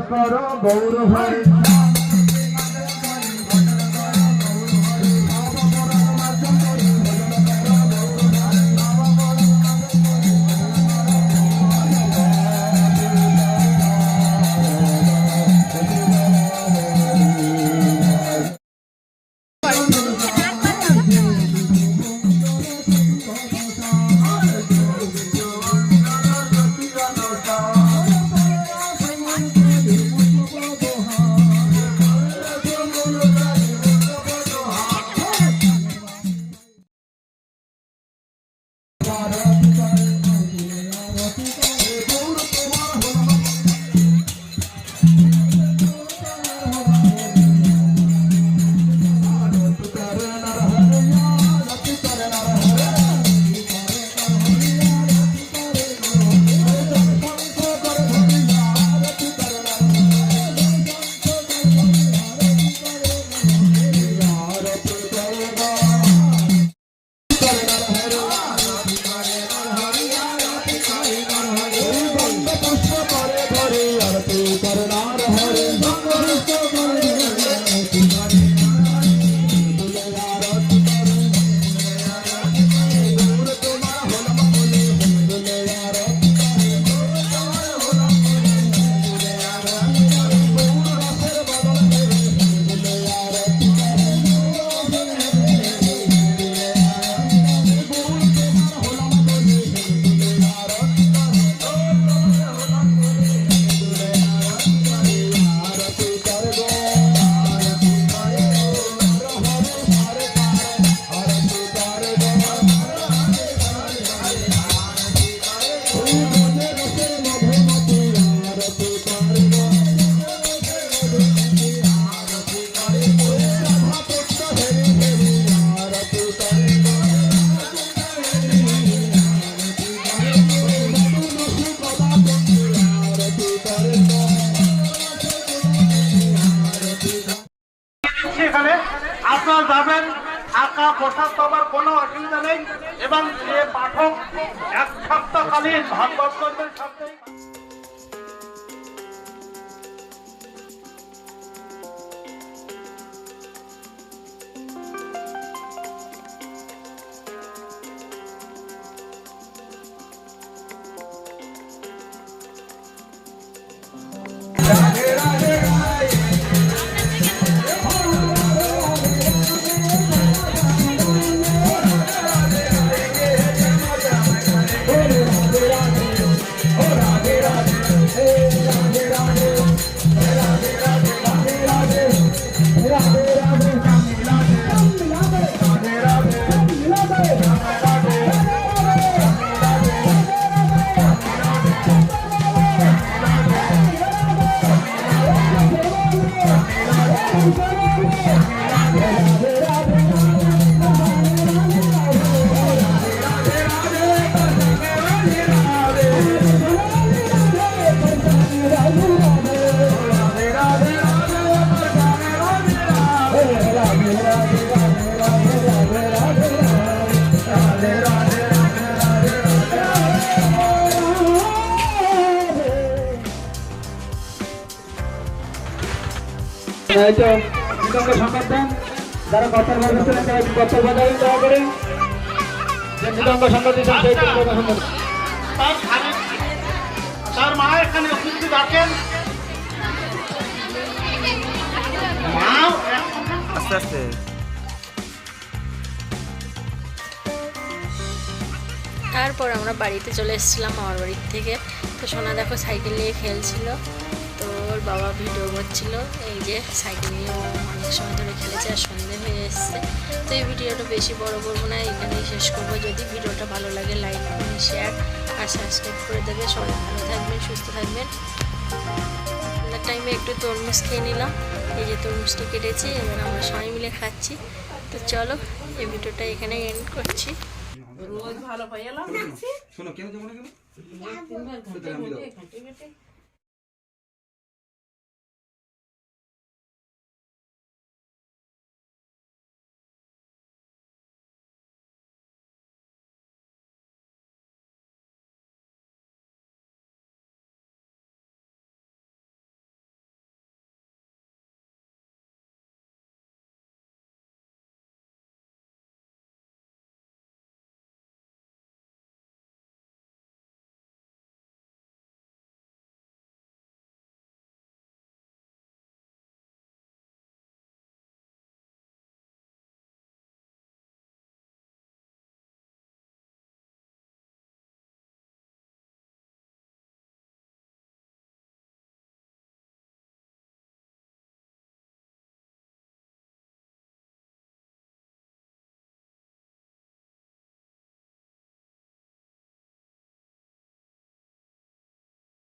কর গৌর হরে এক সপ্তাহকালীন ভারতবর্ষের করবেন এই তো মৃদঙ্গ সংবাদ দেন। যারা কর্তার ভাগ ছিলেন তারা কর্তার বাজাবেন দয়া করে। যে সংবাদ দিচ্ছেন সেই তার মা এখানে উপস্থিত আছেন। মা আস্তে আস্তে। তারপর আমরা বাড়িতে চলে এসেছিলাম আমার বাড়ির থেকে। তো সোনা দেখো সাইকেল নিয়ে খেলছিল। বাবা ভিডিও করছিল এই যে সাইকেল নিয়ে অনেক সময় ধরে খেলেছে আর সন্ধে হয়ে এসছে। তো এই ভিডিওটা বেশি বড় করব না এখানেই শেষ করব। যদি ভিডিওটা ভালো লাগে লাইক করুন শেয়ার আর সাবস্ক্রাইব করে দেবে। সবাই ভালো থাকবেন সুস্থ থাকবেন। টাইমে একটু তরমুজ খেয়ে নিলাম। এই যে তরমুজটা কেটেছি এবার আমরা সবাই মিলে খাচ্ছি। তো চলো এই ভিডিওটা এখানে এন্ড করছি। রোজ ভালো পাই এলাম। শোনো কেন